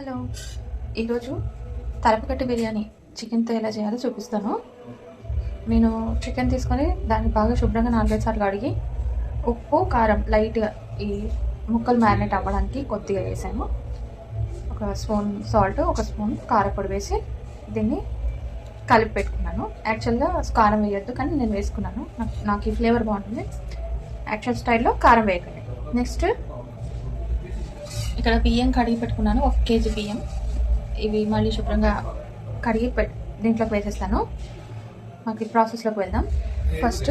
Hello. ఈరోజు తలపకట్టు బిర్యానీ చికెన్తో ఎలా చేయాలో చూపిస్తాను. నేను చికెన్ తీసుకొని దాన్ని బాగా శుభ్రంగా నాలుగైదు సార్లు కడిగి ఉప్పు కారం లైట్గా ఈ ముక్కలు మ్యారినేట్ అవ్వడానికి కొద్దిగా వేసాను. ఒక స్పూన్ సాల్ట్ ఒక స్పూన్ కారపొడి వేసి దీన్ని కలిపి పెట్టుకున్నాను. యాక్చువల్గా కారం వేయొద్దు కానీ నేను వేసుకున్నాను. నాకు నాకు ఈ ఫ్లేవర్ బాగుంటుంది. యాక్చువల్ స్టైల్లో కారం వేయకండి. నెక్స్ట్ ఇక్కడ బియ్యం కడిగి పెట్టుకున్నాను ఒక కేజీ బియ్యం. ఇవి మళ్ళీ శుభ్రంగా కడిగి పెట్ దీంట్లోకి వేసేస్తాను. మాకు ప్రాసెస్లోకి వెళ్దాం. ఫస్ట్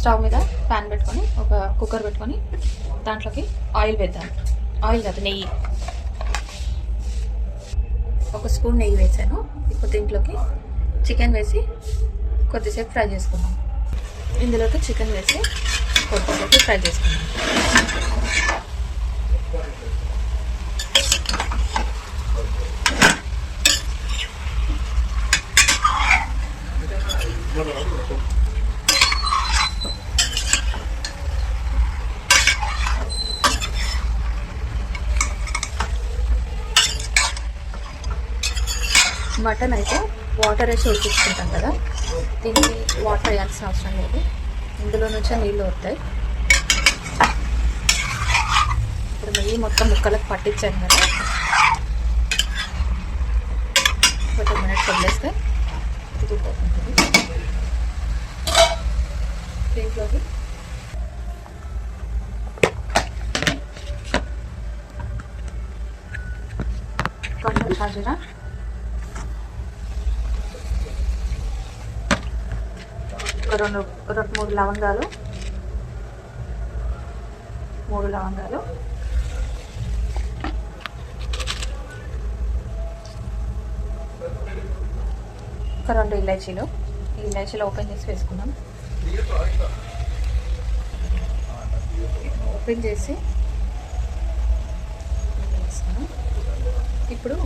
స్టవ్ మీద ప్యాన్ పెట్టుకొని ఒక కుక్కర్ పెట్టుకొని దాంట్లోకి ఆయిల్ వేద్దాం. ఆయిల్ కాదు నెయ్యి. ఒక స్పూన్ నెయ్యి వేసాను. ఇప్పుడు దీంట్లోకి చికెన్ వేసి కొద్దిసేపు ఫ్రై చేసుకున్నాం ఇందులోకి చికెన్ వేసి కొద్దిసేపు ఫ్రై చేసుకున్నాం మటన్ అయితే వాటర్ వేసి ఉడికించుకుంటాం కదా. దీన్ని వాటర్ వేయాల్సిన అవసరం లేదు. ఇందులో నుంచే నీళ్ళు వస్తాయి. ఇప్పుడు మళ్ళీ మొత్తం ముక్కలకు పట్టించాను కదా. ఒక టూ మినిట్స్ వదిలేస్తే ఉడికిపోతుంది దీంట్లోకి కొంచెం షాజీరా రెండు రెండు మూడు లవంగాలు. మూడు లవంగాలు. ఒక రెండు ఇలాచీలు. ఈ ఇలాచీలు ఓపెన్ చేసి వేసుకున్నాం ఓపెన్ చేసి వేసుకున్నాం ఇప్పుడు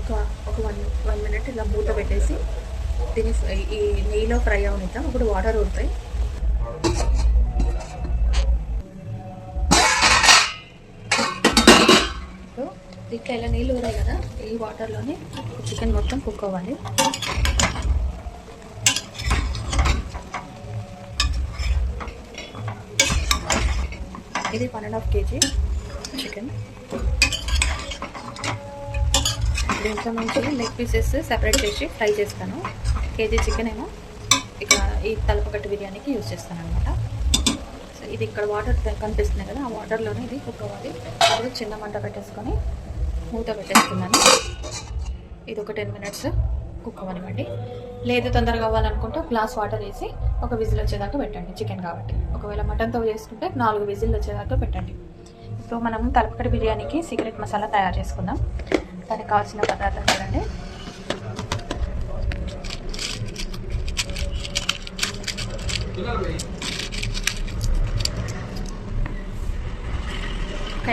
ఒక ఒక వన్ వన్ మినిట్ ఇలా మూత పెట్టేసి దీన్ని ఈ నెయ్యిలో ఫ్రై అవనిద్దాం? ఇప్పుడు వాటర్ ఊరుతాయి. ఇప్పుడు దీంట్లో ఇలా నీళ్ళు ఊరాయి కదా ఈ వాటర్లోనే చికెన్ మొత్తం కుక్ అవ్వాలి. ఇది one and half KG chicken దీంట్లో నుంచి లెగ్ పీసెస్ సెపరేట్ చేసి ఫ్రై చేస్తాను. కేజీ చికెన్ ఏమో ఇక ఈ తలపకట్టు బిర్యానీకి యూజ్ చేస్తాను అనమాట సో ఇది ఇక్కడ వాటర్ కనిపిస్తుంది కదా ఆ వాటర్లోనే ఇది కుక్ అవ్వాలి. ఇప్పుడు చిన్న మంట పెట్టేసుకొని మూత పెట్టేసుకున్నాను. ఇది ఒక టెన్ మినిట్స్ కుక్ అవ్వనివ్వండి. లేదు తొందరగా అవ్వాలనుకుంటే గ్లాస్ వాటర్ వేసి ఒక విజిల్ వచ్చేదాకా పెట్టండి చికెన్ కాబట్టి. ఒకవేళ మటన్తో చేసుకుంటే నాలుగు విజిల్ వచ్చేదాకా పెట్టండి. ఇప్పుడు మనం తలపకట్టు బిర్యానీకి సీక్రెట్ మసాలా తయారు చేసుకుందాం. దానికి కావాల్సిన పదార్థాలు చూడండి. ఒక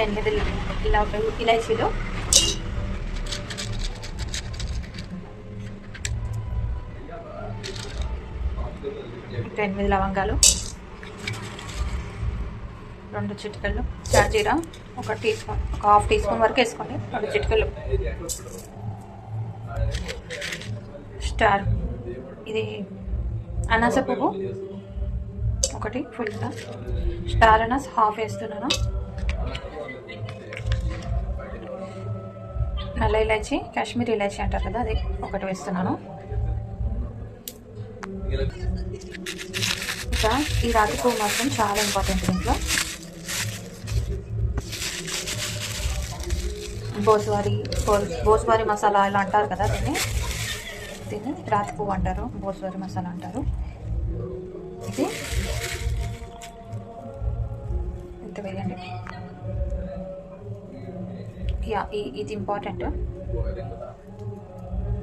ఎనిమిది ఇలా ఇలాచీలు ఒక ఎనిమిది లవంగాలు రెండు చిటికలు. జాజీరా ఒక టీ స్పూన్ ఒక హాఫ్ టీ స్పూన్ వరకు వేసుకోండి. రెండు చిటికలు. స్టార్ ఇది అనాస పువ్వు. ఒకటి ఫుల్గా స్టార్ అనాస్ హాఫ్ వేస్తున్నాను. నల్ల ఇలాచి కాశ్మీర్ ఇలాచి అంటారు కదా అది ఒకటి వేస్తున్నాను. ఇంకా ఈ రాతి పువ్వు మాత్రం చాలా ఇంపార్టెంట్ దీంట్లో. బోస్వారి బోస్వారి మసాలా ఇలా అంటారు కదా దీన్ని. దీన్ని రాతి పువ్వు అంటారు బోస్వారి మసాలా అంటారు. ఇది ఎంత వేయండి యా ఈ- ఇది ఇంపార్టెంట్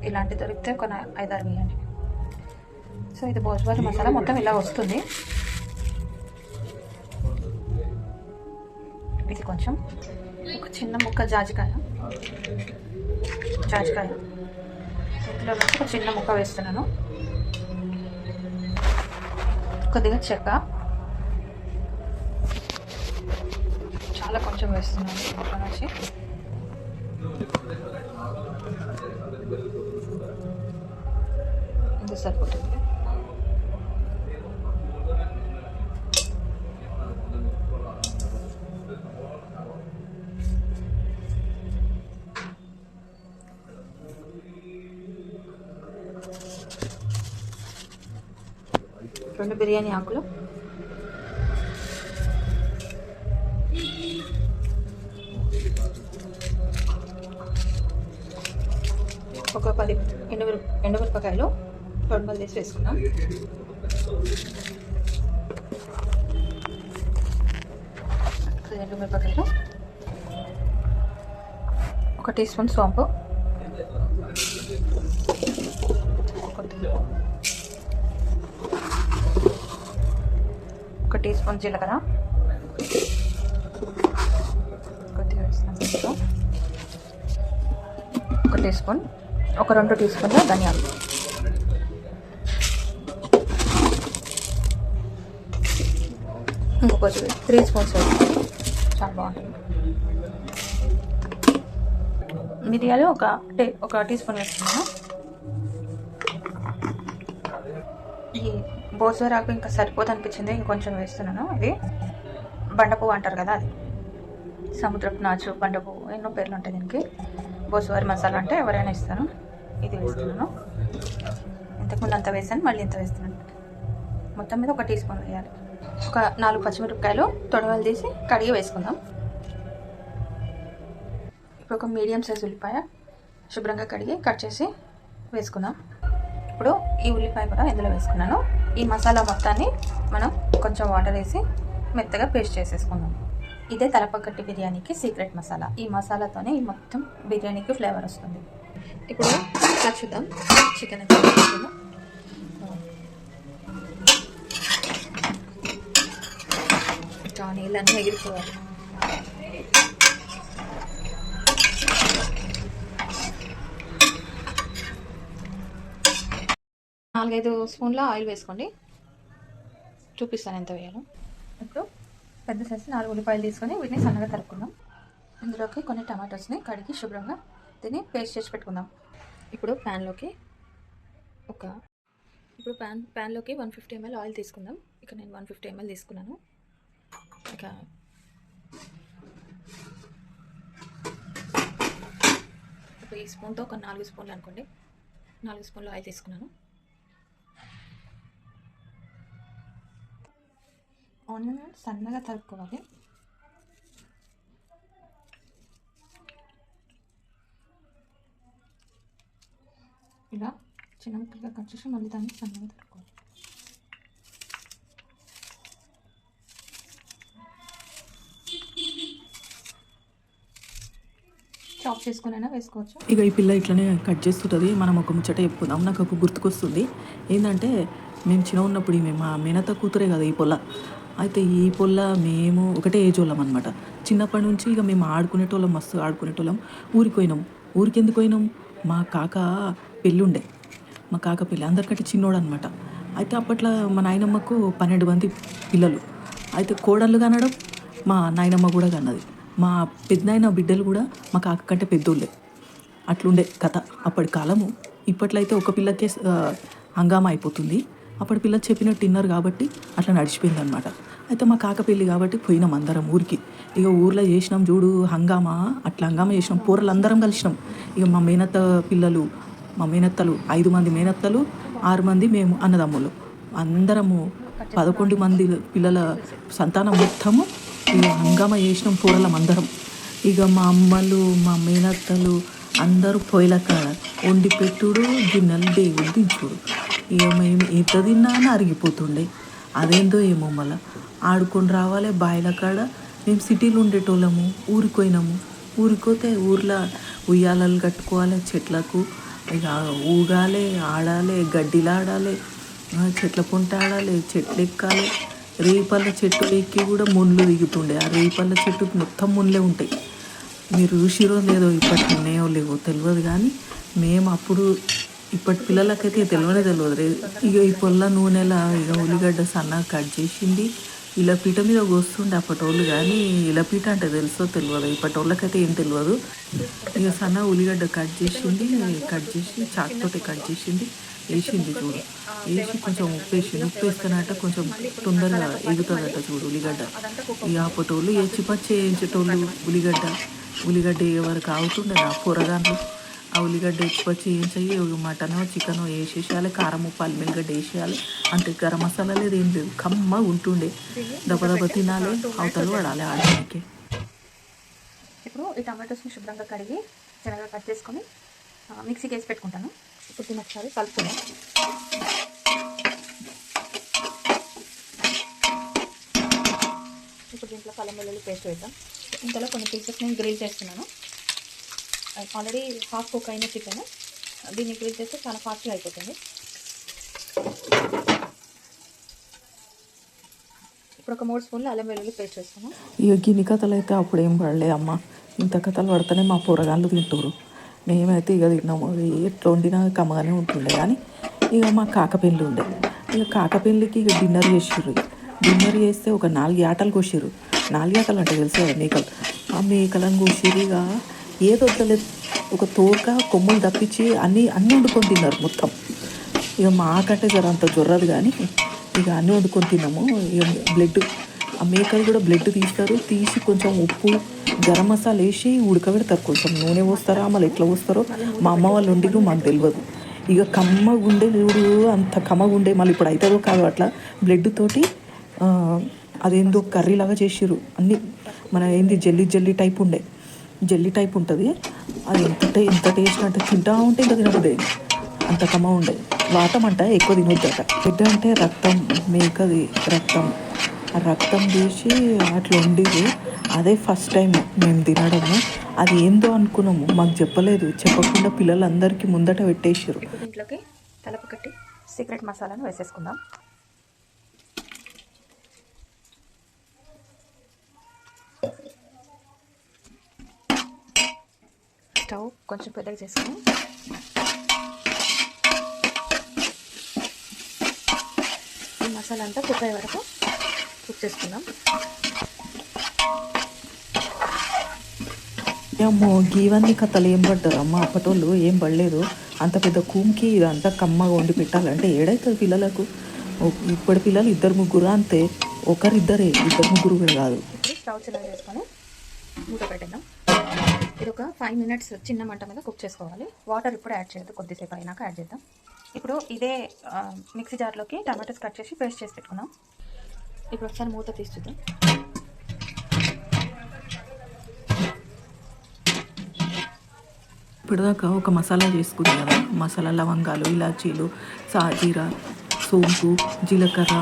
ఇలాంటి దొరికితే ఒక ఐదారు వేయండి సో ఇది భోజ్వారి మసాలా మొత్తం ఇలా వస్తుంది. ఇది కొంచెం ఒక చిన్న ముక్క జాజికాయ. జాజికాయ. ఇందులో నుంచి ఒక చిన్న ముక్క వేస్తున్నాను. కొద్దిగా చెక్క. చాలా కొంచెం వేస్తున్నాను ఇంట్లో నుంచి. ఇంత సరిపోతుంది. రెండు బిర్యానీ ఆకులు. ఒక పది ఎండుమిరప ఎండుమిరపకాయలు తొడమలు తీసి వేసుకున్నాం. ఎండుమిరపకాయలు. ఒక టీ స్పూన్ సోంపు. స్పూన్ జీలకర్ర కొద్దిగా ఒక టీ స్పూన్ ఒక రెండు టీ స్పూన్ల ధనియాలు. ఇంకొక త్రీ స్పూన్స్ చాలా బాగుంటుంది. మిరియాలు ఒక టీ ఒక టీ స్పూన్ వేస్తున్నాను. ఈ భోజరాకు ఇంకా సరిపోదు అనిపించింది ఇంకొంచెం వేస్తున్నాను. ఇది బండ పువ్వు అంటారు కదా అది. సముద్రపు నాచు బండపువ్వు ఎన్నో పేర్లు ఉంటాయి దీనికి. బోసువారి మసాలా అంటే ఎవరైనా ఇస్తాను ఇది వేస్తున్నాను. ఇంతకుముందు అంత వేసాను మళ్ళీ ఇంత వేస్తున్నాను. మొత్తం మీద ఒక టీ స్పూన్ వేయాలి. ఒక నాలుగు పచ్చిమిరపకాయలు తొడవలు తీసి కడిగి వేసుకుందాం. ఇప్పుడు ఒక మీడియం సైజ్ ఉల్లిపాయ శుభ్రంగా కడిగి కట్ చేసి వేసుకుందాం. ఇప్పుడు ఈ ఉల్లిపాయ కూడా ఇందులో వేసుకున్నాను. ఈ మసాలా మొత్తాన్ని మనం కొంచెం వాటర్ వేసి మెత్తగా పేస్ట్ చేసేసుకుందాం. ఇదే తలపకట్టి బిర్యానీకి సీక్రెట్ మసాలా. ఈ మసాలాతోనే ఈ మొత్తం బిర్యానీకి ఫ్లేవర్ వస్తుంది. ఇప్పుడు చూద్దాం. చికెన్ ఎంత నీళ్ళన్నీ ఎగిరిపోవాలి. నాలుగైదు స్పూన్ల ఆయిల్ వేసుకోండి. చూపిస్తాను ఎంత వేయాలో. ఇప్పుడు పెద్ద సైజు నాలుగు ఉల్లిపాయలు తీసుకొని వీటిని సన్నగా తరుపుకుందాం ఇందులోకి కొన్ని టమాటోస్ని కడిగి శుభ్రంగా దీన్ని పేస్ట్ చేసి పెట్టుకుందాం. ఇప్పుడు ప్యాన్లోకి ఒక ఇప్పుడు ప్యాన్ ప్యాన్లోకి వన్ ఫిఫ్టీ ఎంఎల్ ఆయిల్ తీసుకుందాం. ఇక నేను వన్ ఫిఫ్టీ ఎంఎల్ తీసుకున్నాను. ఇక ఇప్పుడు ఈ స్పూన్తో ఒక నాలుగు స్పూన్లు అనుకోండి. నాలుగు స్పూన్లు ఆయిల్ తీసుకున్నాను. ఆనియన్ సన్నగా తరుపుకోవాలి ఇలా చిన్న ముక్కలుగా కట్ చేసి మళ్ళీ దాన్ని సన్నగా తరుపుకోవాలి చాప్ చేసుకునైనా వేసుకోవచ్చు ఇక ఈ పిల్ల ఇట్లనే కట్ చేస్తుంటుంది. మనం ఒక ముచ్చట చెప్పుకుందాం. నాకు ఒక గుర్తుకొస్తుంది. ఏంటంటే మేము చిన్న ఉన్నప్పుడు ఈమె మా మినత కూతురే కదా ఈ పొల అయితే ఈ పొల్ల మేము ఒకటే ఏజ్ వాళ్ళం అనమాట చిన్నప్పటి నుంచి ఇక మేము ఆడుకునేటోళ్ళం మస్తు ఆడుకునేటోళ్ళం. ఊరికి పోయినాం. ఊరికి ఎందుకు పోయినాం? మా కాక పెళ్ళుండే. మా కాక పెళ్ళి అందరికంటే చిన్నోడు అనమాట అయితే అప్పట్లో మా నాయనమ్మకు పన్నెండు మంది పిల్లలు. అయితే కోడళ్ళు కనడం మా నాయనమ్మ కూడా కన్నది. మా పెద్దనాయన బిడ్డలు కూడా మా కాక కంటే పెద్దోళ్ళే. అట్లుండే కథ. అప్పటి కాలము ఇప్పట్లో అయితే ఒక పిల్లకే హంగామా అయిపోతుంది. అప్పటి పిల్లలు చెప్పినట్టు తిన్నారు కాబట్టి అట్లా నడిచిపోయింది అనమాట అయితే మా కాక పెళ్ళి కాబట్టి పోయినాం అందరం ఊరికి. ఇక ఊర్లో చేసినాం చూడు హంగామా అట్లా హంగామా చేసినాం. పూరలు అందరం కలిసినాం. ఇక మా మేనత్త పిల్లలు మా మేనత్తలు ఐదు మంది మేనత్తలు ఆరు మంది మేము అన్నదమ్ములు. అందరము పదకొండు మంది పిల్లల సంతానం మొత్తము ఇక హంగామా చేసినాం పూరలం అందరం. ఇక మా అమ్మలు మా మేనత్తలు అందరూ పొయ్యిల కాడ వండి పెట్టుడు గిన్నెలు దేవుడు దించుడు. ఇక మేము ఎంత తిన్నా అని అరిగిపోతుండే. అదేందో ఏమో మళ్ళా. ఆడుకొని రావాలి బాయిల కాడ. మేము సిటీలో ఉండేటోళ్ళము ఊరికి పోయినాము ఊరికి పోతే ఊర్లో ఉయ్యాలలు కట్టుకోవాలి చెట్లకు. ఇక ఊగాలి ఆడాలి గడ్డిలా ఆడాలి చెట్ల పుంట ఆడాలి చెట్లు ఎక్కాలి. రేపల్ల చెట్టు ఎక్కి కూడా ముళ్ళు దిగుతుండే. ఆ రేపల్ల చెట్టు మొత్తం ముళ్ళే ఉంటాయి. మీరు చూసిరో లేదో ఇప్పటి ఉన్నాయో లేవో తెలియదు కానీ మేము అప్పుడు ఇప్పటి పిల్లలకైతే తెలియనే తెలియదు రే. ఇక ఈ పొల్ల నూనెలా ఇక ఉల్లిగడ్డ సన్నగా కట్ చేసింది. ఇలా పీట మీద వస్తుండే వాళ్ళు కానీ ఇలా పీట అంటే తెలుసో తెలియదు ఇప్పటి వాళ్ళకైతే ఏం తెలియదు. ఇక సన్న ఉల్లిగడ్డ కట్ చేసింది కట్ చేసి చాక్తోటి కట్ చేసింది వేసింది చూడు. వేసి కొంచెం ఉప్పు వేసింది. ఉప్పు వేస్తేనట కొంచెం తొందరగా ఎగుతుందట చూడు ఉల్లిగడ్డ. ఇక అప్పటోళ్ళు ఏచి పచ్చి వేయించేటోళ్ళు ఉల్లిగడ్డ. ఉల్లిగడ్డ ఏ వరకు ఆగుతుండే నా పొరగాన్లు. ఆ ఉల్లిగడ్డ ఎత్తుకొచ్చి ఏం చెయ్యి మటన్ చికెన్ వేసేసేయాలి కారం ఉప్పు అల్లిగడ్డ వేసేయాలి. అంతే గరం మసాలా లేదు ఏం లేదు. కమ్మ ఉంటుండే. దెబ్బ దెబ్బ తినాలి అవతలు పడాలి ఆడడానికి ఇప్పుడు ఈ టమాటోస్ని శుభ్రంగా కడిగి చిన్నగా కట్ చేసుకొని మిక్సీకి వేసి పెట్టుకుంటాను. ఇప్పుడు దీన్ని ఒకసారి కలుపుకుని ఇప్పుడు దీంట్లో కలం వెల్లుల్లి పేస్ట్ వేద్దాం. ఇంతలో కొన్ని పీసెస్ నేను గ్రిల్ చేస్తున్నాను. ఆల్రెడీ హాఫ్ కుక్ అయిన చికెన్ దీన్ని గ్రిల్ చేస్తే చాలా ఫాస్ట్గా అయిపోతుంది. ఇప్పుడు ఒక మూడు స్పూన్లు అల్లం వెల్లుల్లి పేస్ట్ చేస్తాను ఇక గిన్ని కథలు అయితే అప్పుడు ఏం పడలే అమ్మ. ఇంత కథలు పడితేనే మా పోరగాళ్ళు తింటారు మేమైతే ఇక తిన్నాము. ఎట్లా వండినా కమ్మగానే ఉంటుండే. కానీ ఇక మా కాకపెళ్ళి ఉండే. ఇక కాకపెళ్ళికి ఇక డిన్నర్ చేసిర్రు డిన్నర్ చేస్తే ఒక నాలుగు ఆటలు కోసిర్రు. నాలుగు ఆటలు అంటే తెలుసు కదా మేకలు. ఆ మేకలను కోసిర్రు ఇక ఏదో వద్దలేదు ఒక తోక కొమ్ములు తప్పించి అన్నీ అన్నీ వండుకొని తిన్నారు మొత్తం. ఇక మాకంటే జర అంత జొర్రదు కానీ ఇక అన్నీ వండుకొని తిన్నాము. ఇక బ్లడ్ ఆ మేకలు కూడా బ్లడ్ తీస్తారు. తీసి కొంచెం ఉప్పు గరం మసాలా వేసి ఉడకబెడతారు. కొంచెం నూనె పోస్తారా మళ్ళీ ఎట్లా పోస్తారో మా అమ్మ వాళ్ళు వండిరు మాకు తెలియదు ఇక కమ్మగుండే చూడు అంత కమ్మగుండే మళ్ళీ ఇప్పుడు అవుతుందో కాదు అట్లా బ్లడ్ తోటి అదేందో కర్రీ లాగా చేసిర్రు. అన్ని మన ఏంది జల్లి జల్లి టైప్ ఉండే. జెల్లీ టైప్ ఉంటుంది. అది ఎంత ఎంత టేస్ట్ అంటే తింటా ఉంటే ఇంకా తినబుద్ది అంత కమ్మ ఉండే. వాతం అంట ఎక్కువ తినొద్దట. బిడ్డ అంటే రక్తం మేకది రక్తం. ఆ రక్తం తీసి అట్లా ఉండేది అదే ఫస్ట్ టైం మేము తినడము. అది ఏందో అనుకున్నాము. మాకు చెప్పలేదు. చెప్పకుండా పిల్లలందరికీ ముందట పెట్టేసారు ఇంట్లోకి తలపకట్టి సీక్రెట్ మసాలాను వేసేసుకుందాం. స్టవ్ కొంచెం పెద్దగా చేసుకొని ఈ మసాలా అంతా కుక్ అయ్యే వరకు కుక్ చేసుకుందాం అమ్మో గీవన్నీ కథలు ఏం పడ్డారు అమ్మ అప్పటోళ్ళు ఏం పడలేదు అంత పెద్ద కూమ్కి ఇదంతా కమ్మగా వండి పెట్టాలంటే ఏడైతుంది పిల్లలకు ఇప్పటి పిల్లలు ఇద్దరు ముగ్గురు అంతే ఒకరిద్దరే ఇద్దరు ముగ్గురు కాదు స్టవ్ చిన్నగా చేసుకొని మూత పెట్టేద్దాం ఇది ఒక ఫైవ్ మినిట్స్ చిన్న మంట మీద కుక్ చేసుకోవాలి. వాటర్ ఇప్పుడు యాడ్ చేయొద్దు కొద్దిసేపు అయినాక యాడ్ చేద్దాం. ఇప్పుడు ఇదే మిక్సీ జార్లోకి టమాటోస్ కట్ చేసి పేస్ట్ చేసి పెట్టుకున్నాం ఇప్పుడు ఒకసారి మూత తీసి చూద్దాం. ఇప్పటిదాకా ఒక మసాలా చేసుకుంది కదా మసాలా లవంగాలు ఇలాచీలు సాజీర సోంపు జీలకర్ర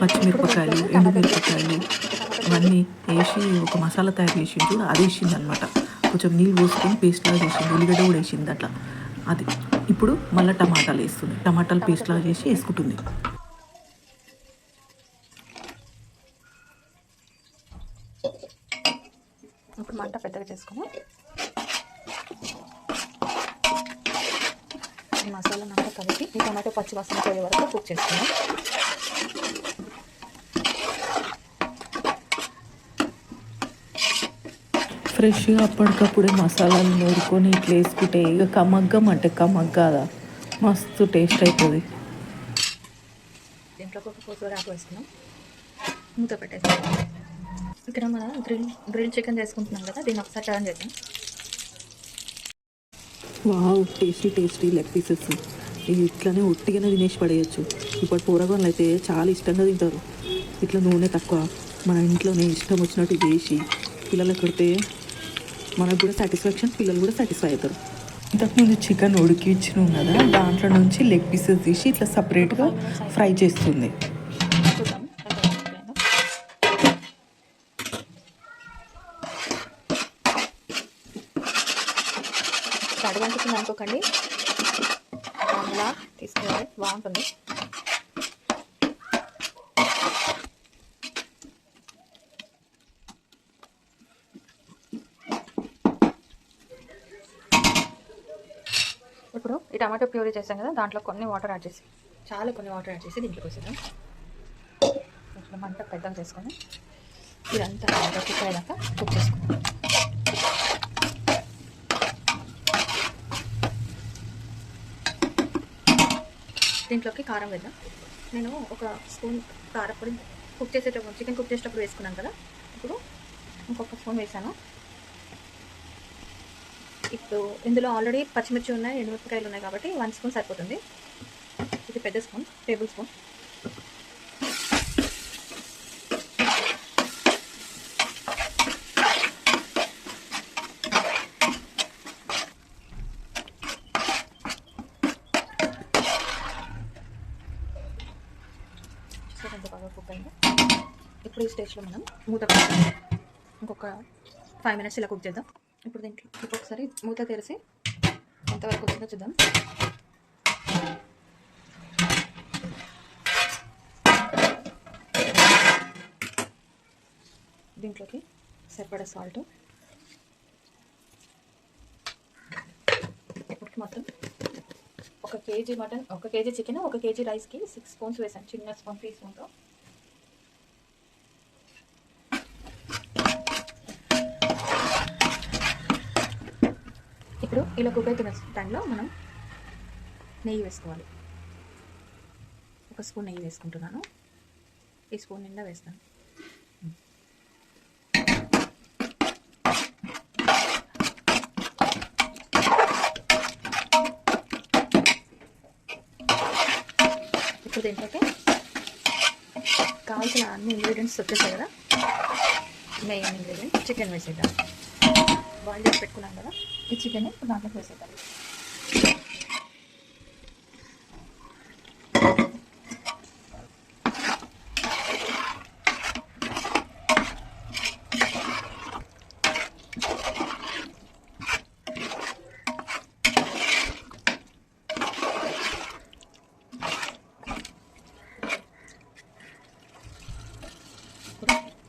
పచ్చిమిరపకాయలు ఎండుమిరపకాయలు ఇవన్నీ వేసి ఒక మసాలా తయారు చేసిండు అది వేసింది అనమాట కొంచెం నీళ్ళు పోసుకొని పేస్ట్ చేసింది ఉల్లిగడ్డ కూడా వేసింది అట్లా. అది. ఇప్పుడు మళ్ళీ టమాటాలు వేస్తుంది. టమాటాలు పేస్ట్ చేసి వేసుకుంటుంది. ఇప్పుడు మంట పెద్దగా చేసుకుని మసాలా నంతా కలిపి ఈ టమాటో పచ్చి వాసన పోయే వరకు కుక్ చేసుకున్నాం ఫ్రెష్గా అప్పటికప్పుడే మసాలాలు నూరుకొని ఇట్లా వేసుకుంటే ఇక కమ్మగ్గం అంటే కమ్మగ్గాదా మస్తు టేస్ట్ అవుతుంది దీంట్లో ఒక కొత్తిమీర ఆకు వేసుకున్నాం మూత పెట్టేసాం ఇక్కడ మనం గ్రిల్ గ్రిల్ చికెన్ చేసుకుంటున్నాం కదా దీన్ని ఒకసారి టర్న్ చేద్దాం. Wow tasty tasty leg pieces. ఇవి ఇట్లానే ఒట్టిగానే తినేసి పడేయచ్చు. ఇప్పుడు పూరగాళ్ళు అయితే చాలా ఇష్టంగా తింటారు. ఇట్లా నూనె తక్కువ. మన ఇంట్లోనే ఇష్టం వచ్చినట్టు చేసి పిల్లలకు కొడితే మనకు కూడా సాటిస్ఫాక్షన్ పిల్లలు కూడా సాటిస్ఫై అవుతారు. ఇంతకుముందు చికెన్ ఉడికించిన కదా దాంట్లో నుంచి లెగ్ పీసెస్ తీసి ఇట్లా సపరేట్గా ఫ్రై చేస్తుంది. అడగంటుతుంది అనుకోకండి. అలా తీసుకోవాలి. బాగుంటుంది ఇప్పుడు ఈ టమాటో ప్యూరీ చేసాం కదా దాంట్లో కొన్ని వాటర్ యాడ్ చేసి. చాలా కొన్ని వాటర్ యాడ్ చేసి దీంట్లోకి వేసేద్దాం. ఇట్లా మంట పెద్దం చేసుకొని ఇదంతా కుక్ అయ్యాక కుక్ దీంట్లోకి కారం వేద్దాం. నేను ఒక స్పూన్ కారపొడి కుక్ చేసేటప్పుడు చికెన్ కుక్ చేసేటప్పుడు వేసుకున్నాను కదా ఇప్పుడు ఇంకొక స్పూన్ వేసాను. ఇప్పుడు ఇందులో ఆల్రెడీ పచ్చిమిర్చి ఉన్నాయి ఎండుమిరపకాయలు ఉన్నాయి కాబట్టి వన్ స్పూన్ సరిపోతుంది. ఇది పెద్ద స్పూన్ టేబుల్ స్పూన్ చూసారు బాగా కుక్ ఇప్పుడు ఈ స్టేజ్లో మనం మూత ఇంకొక ఫైవ్ మినిట్స్ ఇలా కుక్ చేద్దాం. ఇప్పుడు దీంట్లో ఇంకొకసారి మూత తెరిసి ఎంతవరకు వచ్చిందో చూద్దాం. దీంట్లోకి సరిపడా సాల్ట్. ఇప్పటికి మొత్తం ఒక కేజీ మటన్ ఒక కేజీ చికెన్ ఒక కేజీ రైస్కి సిక్స్ స్పూన్స్ వేసాను. చిన్న స్పూన్ టీ స్పూన్తో ఇప్పుడు ఇలా కుక్ అవుతున్న టైంలో మనం నెయ్యి వేసుకోవాలి. ఒక స్పూన్ నెయ్యి వేసుకుంటున్నాను. ఈ స్పూన్ నిండా వేస్తాను. ఇప్పుడు దీంట్లోకి కావాల్సిన అన్ని ఇంగ్రీడియంట్స్ వచ్చేసాయి కదా. మెయిన్ ఇంగ్రీడియంట్ చికెన్ వేసేద్దాం. బాయిల్ చేసి పెట్టుకున్నాం కదా? ఈ చికెన్ ఇప్పుడు దాంట్లోకి వేసేద్దాం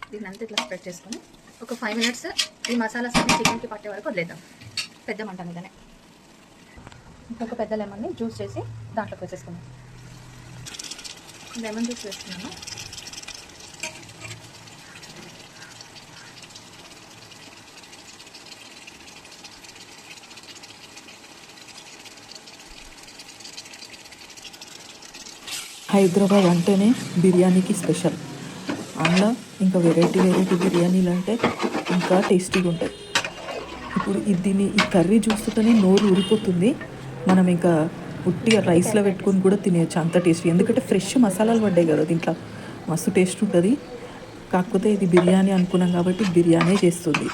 దీన్ని అంతా ఇట్లా స్ప్రెడ్ చేసుకొని ఫైవ్ మినిట్స్ ఈ మసాలాస్ అన్ని చికెన్కి పట్టే వరకు వదిలేద్దాం. పెద్ద మంట మీదనే. ఇంకొక పెద్ద లెమన్ని జ్యూస్ చేసి దాంట్లోకి వేసేసుకుందాం లెమన్ జ్యూస్ వేస్తున్నాను హైదరాబాద్ అంటేనే బిర్యానీకి స్పెషల్. అందులో ఇంకా వెరైటీ వెరైటీ బిర్యానీలు అంటే ఇంకా టేస్టీగా ఉంటాయి. ఇప్పుడు దీన్ని ఈ కర్రీ చూస్తుంటేనే నోరు ఊరిపోతుంది. మనం ఇంకా ఉట్టిగా రైస్లో పెట్టుకొని కూడా తినేయచ్చు అంత టేస్టీ ఎందుకంటే ఫ్రెష్ మసాలాలు పడ్డాయి కదా దీంట్లో. మస్తు టేస్ట్ ఉంటుంది. కాకపోతే ఇది బిర్యానీ అనుకున్నాం కాబట్టి బిర్యానీ చేస్తుంది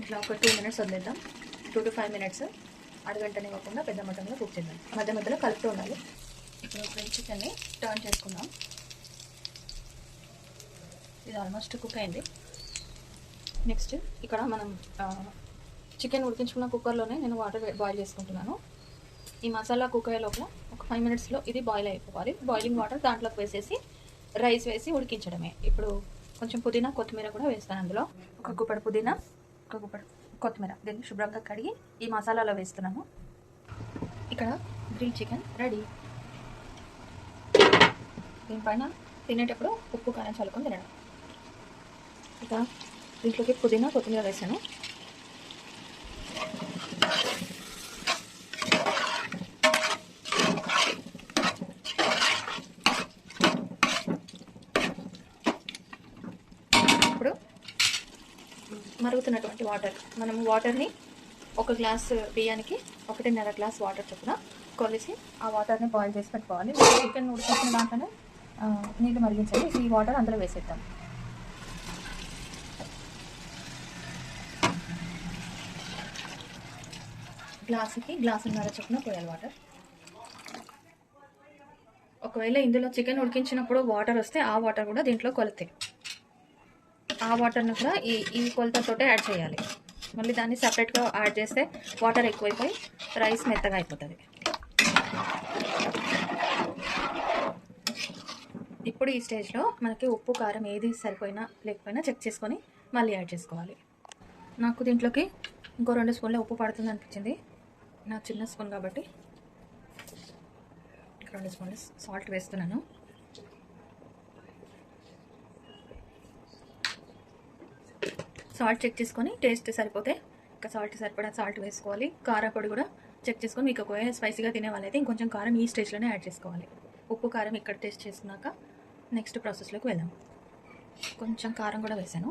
ఇట్లా ఒక two two to five minutes అడగంటనే ఇవ్వకుండా పెద్ద మటన్లో కుక్ చేద్దాం. మధ్య మధ్యలో కలుపుతూ ఉండాలి. ఇప్పుడు ఫ్రెంచ్ చికెన్ని టర్న్ చేసుకుందాం. ఇది ఆల్మోస్ట్ కుక్ అయింది. నెక్స్ట్ ఇక్కడ మనం చికెన్ ఉడికించుకున్న కుక్కర్లోనే నేను వాటర్ బాయిల్ చేసుకుంటున్నాను. ఈ మసాలా కుక్ అయ్యే లోపల ఒక ఫైవ్ మినిట్స్లో ఇది బాయిల్ అయిపోవాలి. బాయిలింగ్ వాటర్ దాంట్లోకి వేసేసి రైస్ వేసి ఉడికించడమే. ఇప్పుడు కొంచెం పుదీనా కొత్తిమీర కూడా వేస్తాను అందులో. ఒక గుప్పడి పుదీనా ఒక గుప్పడి కొత్తిమీర. దీన్ని శుభ్రంగా కడిగి ఈ మసాలాలో వేస్తున్నాను ఇక్కడ గ్రిల్ చికెన్ రెడీ దీనిపైన తినేటప్పుడు ఉప్పు కారం చల్లుకొని తినడం. ఇక దీంట్లోకి పుదీనా కొత్తిమీర వేసాను ఇప్పుడు మరుగుతున్నటువంటి వాటర్ మనం వాటర్ని ఒక గ్లాస్ బియ్యానికి ఒకటిన్నర గ్లాస్ వాటర్ చొప్పున కొలిసి ఆ వాటర్ని బాయిల్ చేసి పెట్టుకోవాలి. చికెన్ ఉడికించిన దాంట్లోనే నీళ్ళు మరిగించండి ఈ వాటర్ అందులో వేసేద్దాం. గ్లాసుకి గ్లాసున్నర చొప్పున పోయాలి వాటర్ ఒకవేళ ఇందులో చికెన్ ఉడికించినప్పుడు వాటర్ వస్తే ఆ వాటర్ కూడా దీంట్లో కొలుతాయి ఆ వాటర్ని కూడా ఈ ఈ కొలతతోటే యాడ్ చేయాలి. మళ్ళీ దాన్ని సపరేట్గా యాడ్ చేస్తే వాటర్ ఎక్కువైపోయి రైస్ మెత్తగా అయిపోతుంది. ఇప్పుడు ఈ స్టేజ్లో మనకి ఉప్పు కారం ఏది సరిపోయినా లేకపోయినా చెక్ చేసుకొని మళ్ళీ యాడ్ చేసుకోవాలి. నాకు దీంట్లోకి ఇంకో రెండు స్పూన్ల ఉప్పు పడుతుంది అనిపించింది. నా చిన్న స్పూన్ కాబట్టి రెండు స్పూన్లు సాల్ట్ వేస్తున్నాను. సాల్ట్ చెక్ చేసుకొని టేస్ట్ సరిపోతే ఇంకా సాల్ట్ సరిపడా సాల్ట్ వేసుకోవాలి. కారం పొడి కూడా చెక్ చేసుకొని మీకు ఒకవేళ స్పైసీగా తినే వాళ్ళైతే ఇంకొంచెం కారం ఈ స్టేజ్లోనే యాడ్ చేసుకోవాలి. ఉప్పు కారం ఇక్కడ టేస్ట్ చేసుకున్నాక నెక్స్ట్ ప్రాసెస్లోకి వెళ్దాం. కొంచెం కారం కూడా వేసాను.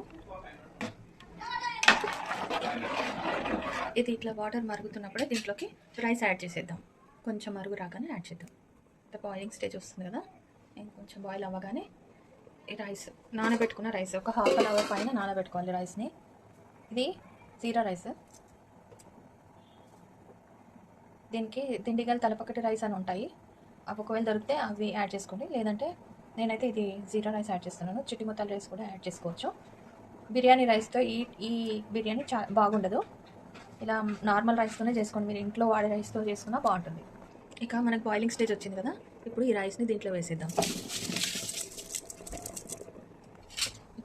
ఇది ఇట్లా వాటర్ మరుగుతున్నప్పుడే దీంట్లోకి రైస్ యాడ్ చేసేద్దాం. కొంచెం మరుగు రాగానే యాడ్ చేద్దాం. ఇంత బాయిలింగ్ స్టేజ్ వస్తుంది కదా? ఇంకొంచెం బాయిల్ అవ్వగానే రైస్ నానబెట్టుకున్న రైస్. ఒక హాఫ్ అన్ అవర్ పైన నానబెట్టుకోవాలి రైస్ని. ఇది జీరా రైస్. దీనికి దిండిగల్ తలపక్కటి రైస్ అని ఉంటాయి. అవి ఒకవేళ దొరికితే అవి యాడ్ చేసుకోండి. లేదంటే నేనైతే ఇది జీరా రైస్ యాడ్ చేస్తున్నాను. చిట్టిముత్తల రైస్ కూడా యాడ్ చేసుకోవచ్చు. బిర్యానీ రైస్తో ఈ ఈ బిర్యానీ చా బాగుండదు. ఇలా నార్మల్ రైస్తోనే చేసుకోండి. మీరు ఇంట్లో వాడే రైస్తో చేసుకున్నా బాగుంటుంది. ఇక మనకు బాయిలింగ్ స్టేజ్ వచ్చింది కదా. ఇప్పుడు ఈ రైస్ని దీంట్లో వేసేద్దాం.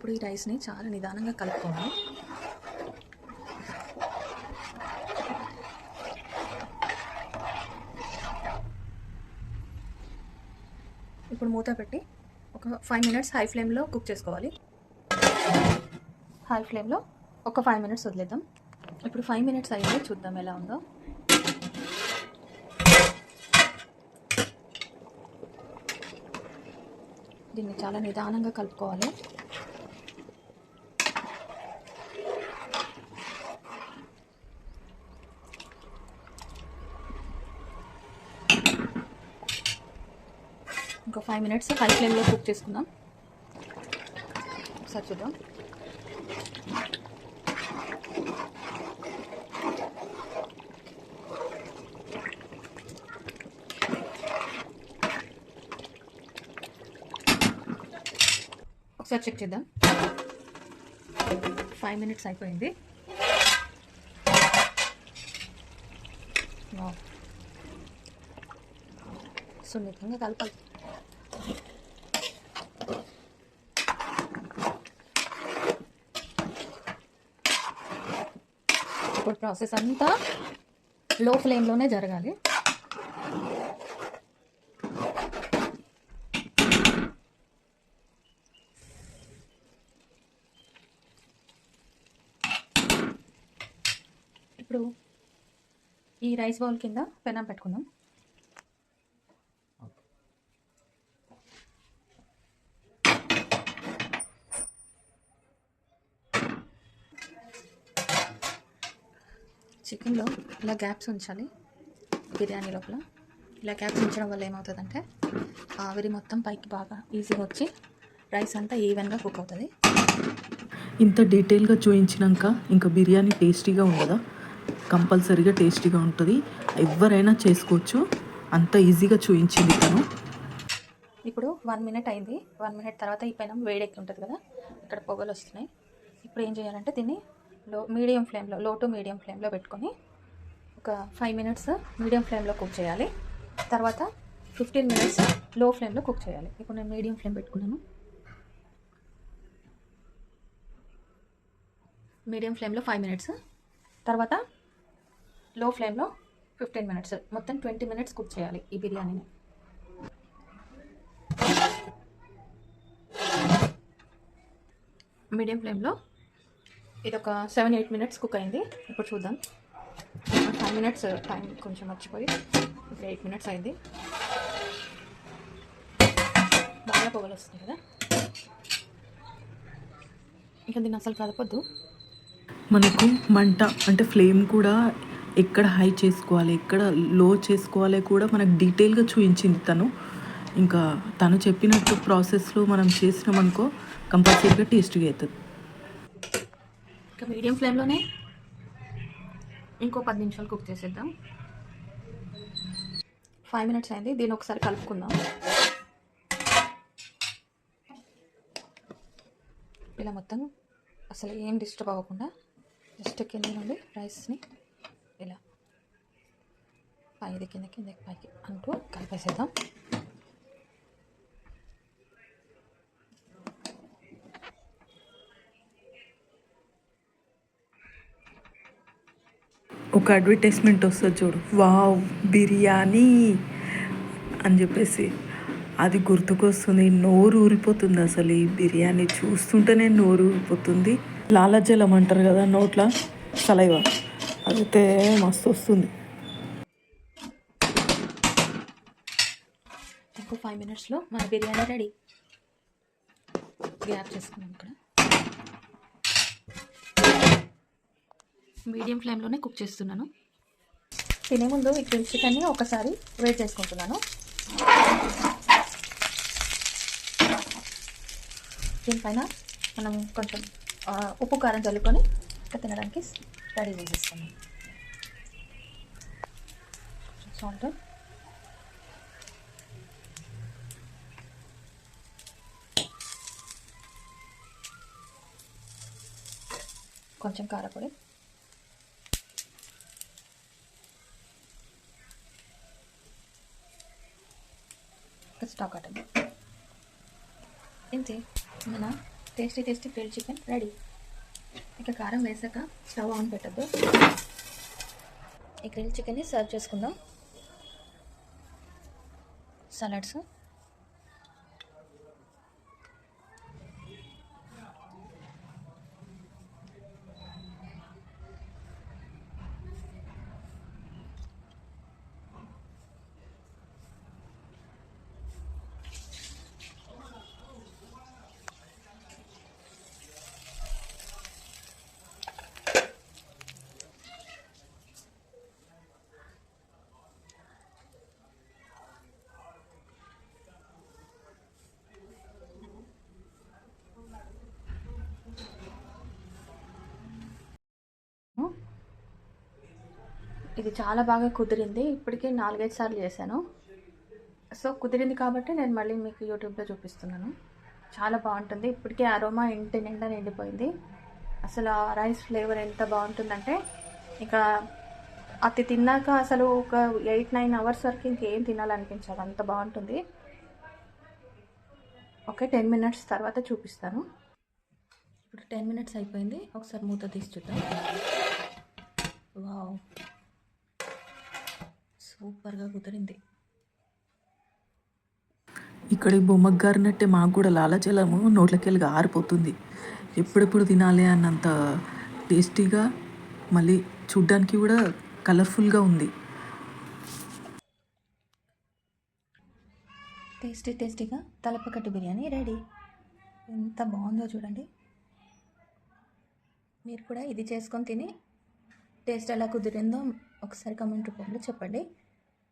ఇప్పుడు ఈ రైస్ని చాలా నిదానంగా కలుపుకోవాలి. ఇప్పుడు మూత పెట్టి ఒక ఫైవ్ మినిట్స్ హై ఫ్లేమ్లో కుక్ చేసుకోవాలి. హై ఫ్లేమ్లో ఒక ఫైవ్ మినిట్స్ వదిలేద్దాం. ఇప్పుడు ఫైవ్ మినిట్స్ అయ్యింది చూద్దాం ఎలా ఉందో. దీన్ని చాలా నిదానంగా కలుపుకోవాలి ఇంకో ఫైవ్ మినిట్స్ హై ఫ్లేమ్లో కుక్ చేసుకుందాం. ఒకసారి చూద్దాం. ఒకసారి చెక్ చేద్దాం. ఫైవ్ మినిట్స్ అయిపోయింది. సున్నితంగా కలపాలి ఇప్పుడు ప్రాసెస్ అంతా లో ఫ్లేమ్లోనే జరగాలి. ఇప్పుడు ఈ రైస్ బౌల్ కింద పెనం పెట్టుకుందాం. చికెన్లో ఇలా గ్యాప్స్ ఉంచాలి బిర్యానీ లోపల. ఇలా గ్యాప్స్ ఉంచడం వల్ల ఏమవుతుందంటే ఆవిరి మొత్తం పైకి బాగా ఈజీగా వచ్చి రైస్ అంతా ఈవెన్గా కుక్ అవుతుంది. ఇంత డీటెయిల్గా చూపించినాక ఇంకా బిర్యానీ టేస్టీగా ఉండదా? కంపల్సరీగా టేస్టీగా ఉంటుంది. ఎవరైనా చేసుకోవచ్చు. అంత ఈజీగా చూపించింది తను. ఇప్పుడు వన్ మినిట్ అయింది. వన్ మినిట్ తర్వాత ఈ పైన వేడెక్కి ఉంటుంది కదా? ఇక్కడ పొగలు వస్తున్నాయి. ఇప్పుడు ఏం చేయాలంటే దీన్ని లో మీడియం ఫ్లేమ్లో లో టు మీడియం ఫ్లేమ్లో పెట్టుకొని ఒక ఫైవ్ మినిట్స్ మీడియం ఫ్లేమ్లో కుక్ చేయాలి. తర్వాత ఫిఫ్టీన్ మినిట్స్లో ఫ్లేమ్లో కుక్ చేయాలి. ఇప్పుడు నేను మీడియం ఫ్లేమ్ పెట్టుకున్నాను. మీడియం ఫ్లేమ్లో ఫైవ్ మినిట్స్. తర్వాత లో ఫ్లేమ్లో ఫిఫ్టీన్ మినిట్స్. మొత్తం ట్వంటీ మినిట్స్ కుక్ చేయాలి ఈ బిర్యానీని. మీడియం ఫ్లేమ్లో ఇది ఒక సెవెన్ ఎయిట్ మినిట్స్ కుక్ అయింది. ఇప్పుడు చూద్దాం. ఫైవ్ మినిట్స్ టైం కొంచెం మర్చిపోయి. ఇప్పుడు ఎయిట్ మినిట్స్ అయింది. బాగా పొగలు వస్తుంది కదా? ఇంకా దీన్ని అసలు కలపొద్దు మనకు మంట అంటే ఫ్లేమ్ కూడా ఎక్కడ హై చేసుకోవాలి ఎక్కడ లో చేసుకోవాలి కూడా మనకు డీటెయిల్గా చూపించింది తను. ఇంకా తను చెప్పినట్టు ప్రాసెస్లో మనం చేసినామనుకో కంపల్సరీగా టేస్ట్గా అవుతుంది. ఇంకా మీడియం ఫ్లేమ్లోనే ఇంకో పది నిమిషాలు కుక్ చేసేద్దాం. ఫైవ్ మినిట్స్ అయింది. దీన్ని ఒకసారి కలుపుకుందాం. ఇలా మొత్తం అసలు ఏం డిస్టర్బ్ అవ్వకుండా జస్ట్ కింద నుండి రైస్ని ఇలా పైది కింద కిందకి పైకి అంటూ కలిపేసేద్దాం. ఒక అడ్వర్టైజ్మెంట్ వస్తుంది చూడు. వావ్ బిర్యానీ అని చెప్పేసి. అది గుర్తుకొస్తుంది నోరు ఊరిపోతుంది అసలు ఈ బిర్యానీ. చూస్తుంటేనే నోరు ఊరిపోతుంది. లాలజలం అంటారు కదా నోట్ల సలైవ. అదైతే మస్తు వస్తుంది ఇంకో ఫైవ్ మినిట్స్లో మన బిర్యానీ రెడీ. గ్యాప్ చేసుకున్నాం ఇక్కడ. మీడియం ఫ్లేమ్లోనే కుక్ చేస్తున్నాను. తినే ముందు ఈ గ్రిల్ చికెన్ని ఒకసారి వేడి చేసుకుంటున్నాను. దీనిపైన మనం కొంచెం ఉప్పు కారం చల్లుకొని ఇంకా తినడానికి రెడీ చేసేస్తాము సాల్ట్ కొంచెం కారపొడి. స్టాక్ ఐటమ్ ఇంతే మన tasty tasty grill chicken ready ఇక కారం వేసాక స్టవ్ ఆన్ పెట్టద్దు. ఈ గ్రిల్ చికెన్ని సర్వ్ చేసుకుందాం. సలాడ్స్ ఇది చాలా బాగా కుదిరింది. ఇప్పటికే నాలుగైదు సార్లు చేశాను. సో కుదిరింది కాబట్టి నేను మళ్ళీ మీకు యూట్యూబ్లో చూపిస్తున్నాను. చాలా బాగుంటుంది. ఇప్పటికే అరోమా ఇంటి నిండా నిండిపోయింది. అసలు ఆ రైస్ ఫ్లేవర్ ఎంత బాగుంటుందంటే ఇక అది తిన్నాక అసలు ఒక ఎయిట్ నైన్ అవర్స్ వరకు ఇంకేం తినాలనిపించాలి అంత బాగుంటుంది. ఓకే టెన్ మినిట్స్ తర్వాత చూపిస్తాను. ఇప్పుడు టెన్ మినిట్స్ అయిపోయింది. ఒకసారి మూత తీసి చూద్దాం. వావ్. సూపర్గా కుదిరింది. ఇక్కడ ఈ బొమ్మకు గారినట్టే మాకు కూడా లాలజలము నోట్లకెళ్ళి ఆరిపోతుంది. ఎప్పుడెప్పుడు తినాలి అన్నంత టేస్టీగా మళ్ళీ చూడ్డానికి కూడా కలర్ఫుల్గా ఉంది. టేస్టీ టేస్టీగా తలపకట్టు బిర్యానీ రెడీ. ఎంత బాగుందో చూడండి. మీరు కూడా ఇది చేసుకొని తిని టేస్ట్ ఎలా కుదిరిందో ఒకసారి కమెంట్ రూపంలో చెప్పండి.